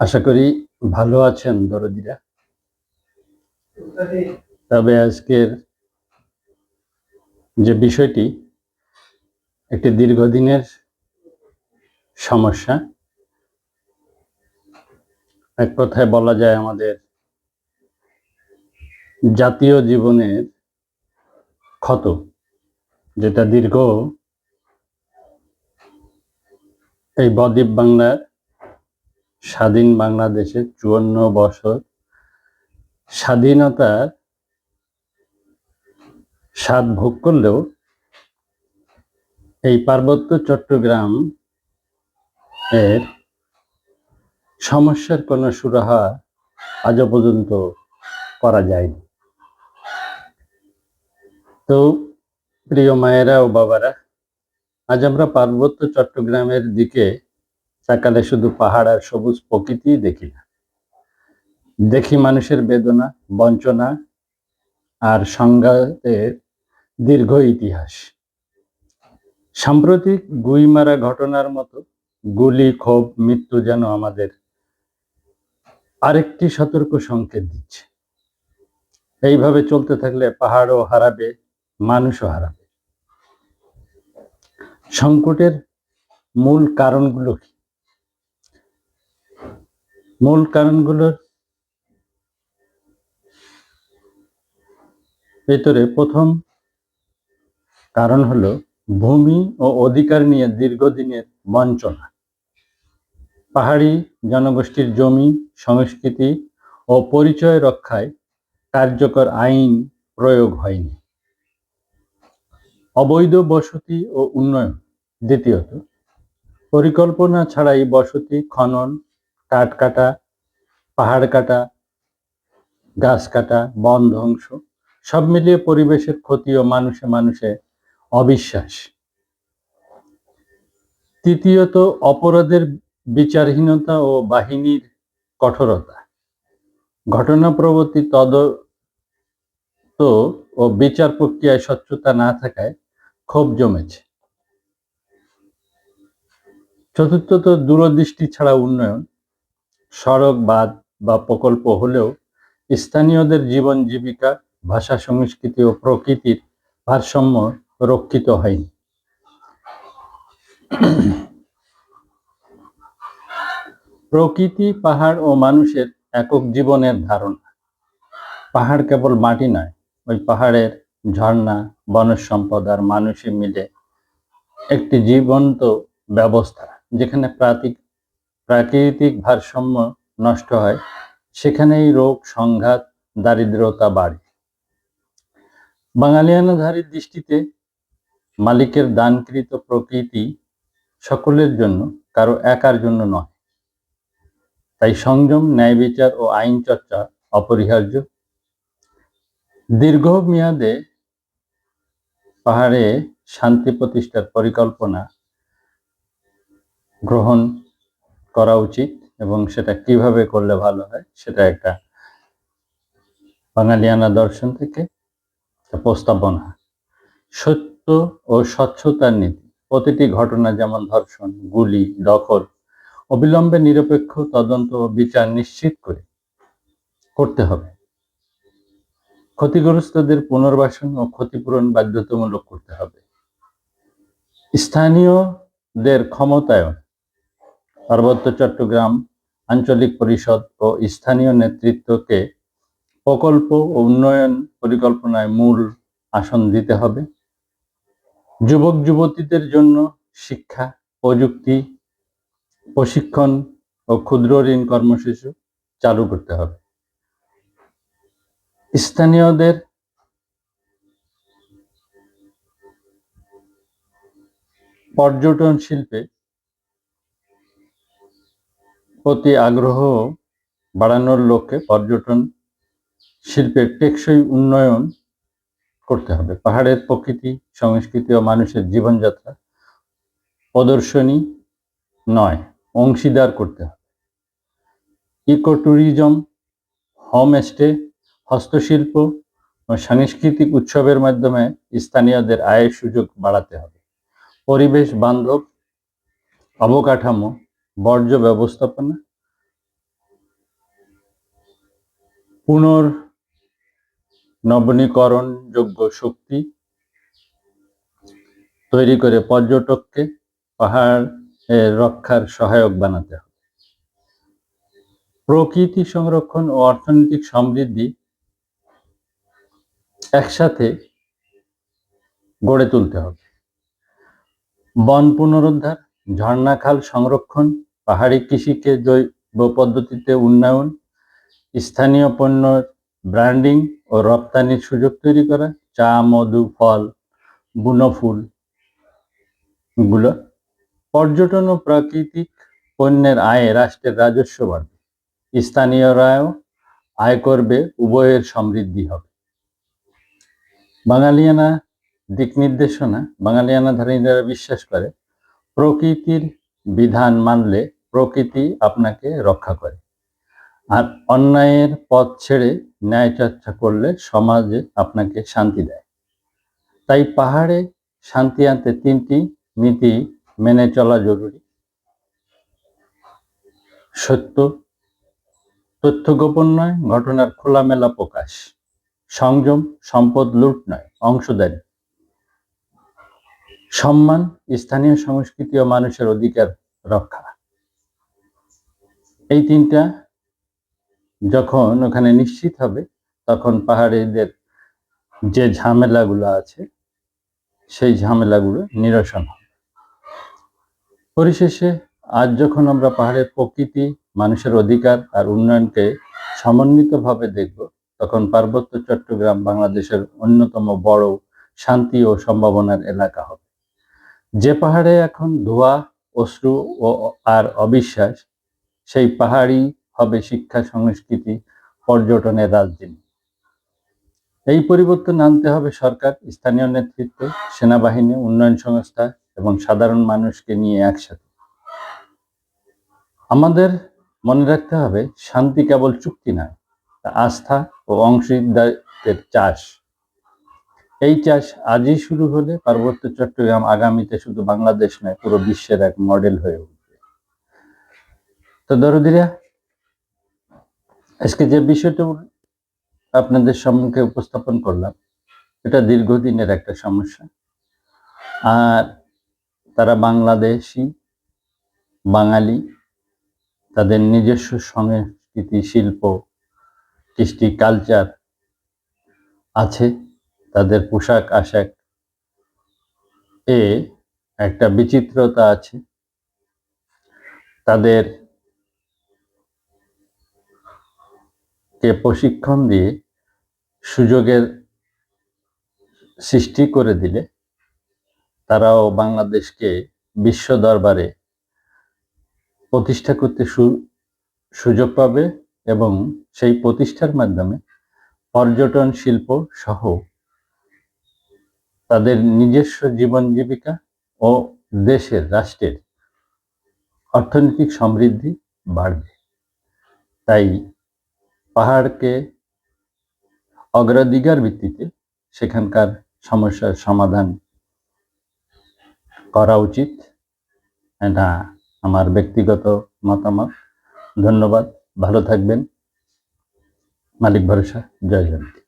আশা করি ভালো আছেন দরদিরা। তবে আজকের যে বিষয়টি, একটি দীর্ঘদিনের সমস্যা। এক কথায় বলা যায় আমাদের জাতীয় জীবনের ক্ষত, যেটা দীর্ঘ, এই বদ্বীপ বাংলার স্বাধীন বাংলাদেশে চুয়ান্ন বছর স্বাধীনতার স্বাদ ভোগ করলেও এই পার্বত্য চট্টগ্রাম এর সমস্যার কোনো সুরাহা আজও পর্যন্ত করা যায়নি। তো প্রিয় মায়েরা ও বাবারা, আজ আমরা পার্বত্য চট্টগ্রামের দিকে তাকালে শুধু পাহাড় আর সবুজ প্রকৃতি দেখি না। দেখি মানুষের বেদনা, বঞ্চনা আর সংঘাতের দীর্ঘ ইতিহাস। সাম্প্রতিক গুইমারা ঘটনার মতো গুলি, ক্ষোভ, মৃত্যু যেন আমাদের আরেকটি সতর্ক সংকেত দিচ্ছে। এইভাবে চলতে থাকলে পাহাড়ও হারাবে, মানুষও হারাবে। সংকটের মূল কারণগুলো কি? মূল কারণগুলোর ভেতরে প্রথম কারণ হলো ভূমি ও অধিকার নিয়ে দীর্ঘদিনের বঞ্চনা। পাহাড়ি জনগোষ্ঠীর জমি, সংস্কৃতি ও পরিচয় রক্ষায় কার্যকর আইন প্রয়োগ হয়নি। অবৈধ বসতি ও উন্নয়ন, দ্বিতীয়ত, পরিকল্পনা ছাড়াই বসতি খনন কাঠ কাটা, পাহাড় কাটা, গাছ কাটা, বন ধ্বংস, সব মিলিয়ে পরিবেশের ক্ষতি ও মানুষে মানুষে অবিশ্বাস। তৃতীয়ত, অপরাধের বিচারহীনতা ও বাহিনীর কঠোরতা। ঘটনা প্রবর্তী তদন্ত ও বিচার প্রক্রিয়ায় স্বচ্ছতা না থাকায় ক্ষোভ জমেছে। চতুর্থত, দূরদৃষ্টি ছাড়া উন্নয়ন। সড়ক, বাঁধ বা প্রকল্প হলেও স্থানীয়দের জীবন জীবিকা, ভাষা, সংস্কৃতি ও প্রকৃতির ভারসাম্য রক্ষিত হয়নি। প্রকৃতি, পাহাড় ও মানুষের একক জীবনের ধারণা। পাহাড় কেবল মাটি নয়, ওই পাহাড়ের ঝর্ণা বনজ সম্পদ আর মানুষে মিলে একটি জীবন্ত ব্যবস্থা, যেখানে প্রাকৃতিক প্রাকৃতিক ভারসাম্য নষ্ট হয়, সেখানেই রোগ, সংঘাত, দারিদ্রতা বাড়ে। বাঙালিয়ানাধারীর দৃষ্টিতে মালিকের দানকৃত প্রকৃতি সকলের জন্য, কারও একার জন্য নয়। তাই সংযম ন্যায় বিচার ও আইন চর্চা অপরিহার্য দীর্ঘমেয়াদে পাহাড়ে শান্তি প্রতিষ্ঠার পরিকল্পনা গ্রহণ করা উচিত এবং সেটা কীভাবে করলে ভালো হয় সেটা একটা বাঙালিয়ানা দর্শন থেকে প্রস্তাবনা। সত্য ও স্বচ্ছতার নীতি। প্রতিটি ঘটনা যেমন ধর্ষণ, গুলি, দখল, অবিলম্বে নিরপেক্ষ তদন্ত ও বিচার নিশ্চিত করে করতে হবে। ক্ষতিগ্রস্তদের পুনর্বাসন ও ক্ষতিপূরণ বাধ্যতামূলক করতে হবে। স্থানীয়দের ক্ষমতায়ন পার্বত্য চট্টগ্রাম আঞ্চলিক পরিষদ ও স্থানীয় নেতৃত্বকে প্রকল্প ও উন্নয়ন পরিকল্পনায় মূল আসন দিতে হবে। যুবক যুবতীদের জন্য শিক্ষা, প্রযুক্তি, প্রশিক্ষণ ও ক্ষুদ্র ঋণ কর্মসূচি চালু করতে হবে। স্থানীয়দের পর্যটন শিল্পে প্রতি আগ্রহ বাড়ানোর লক্ষ্যে পর্যটন শিল্পের টেকসই উন্নয়ন করতে হবে। পাহাড়ের প্রকৃতি, সংস্কৃতি ও মানুষের জীবনযাত্রা প্রদর্শনী নয়, অংশীদার করতে হবে। ইকো ট্যুরিজম হোমস্টে, হস্তশিল্প ও সাংস্কৃতিক উৎসবের মাধ্যমে স্থানীয়দের আয়ের সুযোগ বাড়াতে হবে। পরিবেশ বান্ধব, অবকাঠামো বর্জ্য ব্যবস্থাপনা পুনর নবনীকরণযোগ্য শক্তি তৈরি করে পর্যটককে পাহাড় রক্ষার সহায়ক বানাতে হবে। প্রকৃতি সংরক্ষণ ও অর্থনৈতিক সমৃদ্ধি একসাথে গড়ে তুলতে হবে। বন পুনরুদ্ধার, ঝর্ণাখাল সংরক্ষণ পাহাড়ি কৃষিকে জৈব পদ্ধতিতে উন্নয়ন, স্থানীয় পণ্যের ব্র্যান্ডিং ও রপ্তানির সুযোগ তৈরি করা, চা, মধু, ফল, বুনো ফুলগুলো পর্যটন ও প্রাকৃতিক পণ্যের আয়ে রাষ্ট্রের রাজস্ব বাড়বে। স্থানীয়রাও আয় করবে, উভয়ের সমৃদ্ধি হবে। বাঙালিয়ানা দিক নির্দেশনা বাঙালিয়ানা ধারীরা বিশ্বাস করে, প্রকৃতির বিধান মানলে প্রকৃতি আপনাকে রক্ষা করে। আর অন্যায়ের পথ ছেড়ে ন্যায় চর্চা করলে সমাজে আপনাকে শান্তি দেয়। তাই পাহাড়ে শান্তি আনতে তিনটি নীতি মেনে চলা জরুরি। সত্য, তথ্য গোপন নয়, ঘটনার খোলামেলা প্রকাশ। সংযম, সম্পদ লুট নয়, অংশদারি। সম্মান, স্থানীয় সংস্কৃতি ও মানুষের অধিকার রক্ষা। এই তিনটা যখন ওখানে নিশ্চিত হবে, তখন পাহাড়িদের যে ঝামেলাগুলো আছে, সেই ঝামেলাগুলো নিরসন হবে। পরিশেষে, আজ যখন আমরা পাহাড়ের প্রকৃতি, মানুষের অধিকার আর উন্নয়নকে সমন্বিতভাবে দেখব, তখন পার্বত্য চট্টগ্রাম বাংলাদেশের অন্যতম বড় শান্তি ও সম্ভাবনার এলাকা হবে। যে পাহাড়ে এখন ধোয়া, অশ্রু ও আর অবিশ্বাস, সেই পাহাড়ি হবে শিক্ষা, সংস্কৃতি, পর্যটনের রাজধানী। এই পরিবর্তন আনতে হবে সরকার, স্থানীয় নেতৃত্ব, সেনাবাহিনী, উন্নয়ন সংস্থা এবং সাধারণ মানুষকে নিয়ে একসাথে। আমাদের মনে রাখতে হবে, শান্তি কেবল চুক্তি নয় আস্থা ও অংশীদারের চাষ। এই চাষ আজই শুরু হলে পার্বত্য চট্টগ্রাম আগামীতে শুধু বাংলাদেশ নয়, পুরো বিশ্বের এক মডেল হয়ে উঠবে। তো দরদিরা, আজকে যে বিষয়টা আপনাদের সম্মুখে উপস্থাপন করলাম, এটা দীর্ঘদিনের একটা সমস্যা। আর তারা বাংলাদেশি, বাঙালি, তাদের নিজস্ব সংস্কৃতি, শিল্প, কৃষ্টি কালচার আছে। তাদের পোশাক আশাক এ একটা বিচিত্রতা আছে। তাদের কে প্রশিক্ষণ দিয়ে সুযোগের সৃষ্টি করে দিলে তারাও বাংলাদেশকে বিশ্ব দরবারে প্রতিষ্ঠা করতে সুযোগ পাবে এবং সেই প্রতিষ্ঠার মাধ্যমে পর্যটন শিল্প সহ তাদের নিজস্ব জীবন জীবিকা ও দেশের রাষ্ট্রের অর্থনৈতিক সমৃদ্ধি বাড়বে। তাই পাহাড়কে অগ্রাধিকার ভিত্তিতে সেখানকার সমস্যার সমাধান করা উচিত। এটা আমার ব্যক্তিগত মতামত। ধন্যবাদ। ভালো থাকবেন। মালিক ভরসা। জয় জয়ন্তী